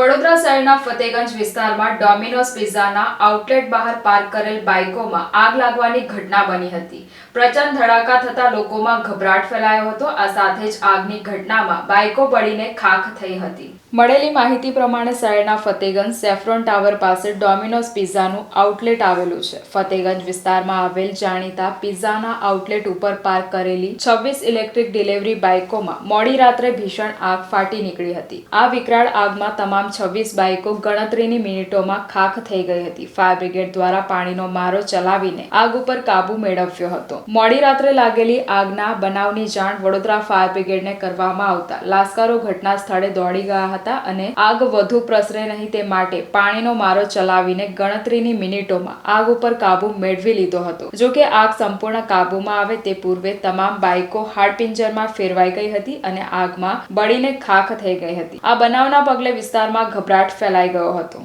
વડોદરા શહેરના ફતેગંજ વિસ્તારમાં ડોમિનોઝ પિઝાના આઉટલેટ બહાર પાર્ક કરેલ બાઇકોમાં આગ લાગવાની ઘટના બની હતી. પ્રચંડ ધડાકા થતા લોકોમાં ગભરાટ ફેલાયો હતો. આ સાથે જ આગની ઘટનામાં બાઇકો બળીને ખાખ થઈ હતી. મળેલી માહિતી પ્રમાણે શહેરના ફતેગંજ સેફ્રોન ટાવર પાસે ડોમિનોઝ પિઝાનું આઉટલેટ આવેલું છે. ફતેગંજ વિસ્તારમાં આવેલ જાણીતા પિઝાના આઉટલેટ ઉપર પાર્ક કરેલી છવ્વીસ ઇલેક્ટ્રિક ડિલિવરી બાઇકોમાં મોડી રાત્રે ભીષણ આગ ફાટી નીકળી હતી. આ વિકરાળ આગમાં તમામ છવ્વીસ બાઇકો ગણતરીની મિનિટોમાં ખાખ થઈ ગઈ હતી. ફાયર બ્રિગેડ દ્વારા પાણીનો મારો ચલાવીને આગ ઉપર કાબુ મેળવ્યો હતો. મોડી રાત્રે લાગેલી આગના બનાવની જાણ વડોદરા ફાયર બ્રિગેડને કરવામાં આવતા લાશ્કરો ઘટના સ્થળે દોડી ગયા હતા અને આગ વધુ પ્રસરે નહીં તે માટે પાણીનો મારો ચલાવીને ગણતરીની મિનિટોમાં આગ ઉપર કાબુ મેળવી લીધો હતો. જો કે આગ સંપૂર્ણ કાબુમાં આવે તે પૂર્વે તમામ બાઇકો હાડપિંજરમાં ફેરવાઈ ગઈ હતી અને આગમાં બળીને ખાખ થઈ ગઈ હતી. આ બનાવના પગલે વિસ્તારમાં ગભરાટ ફેલાઈ ગયો હતો.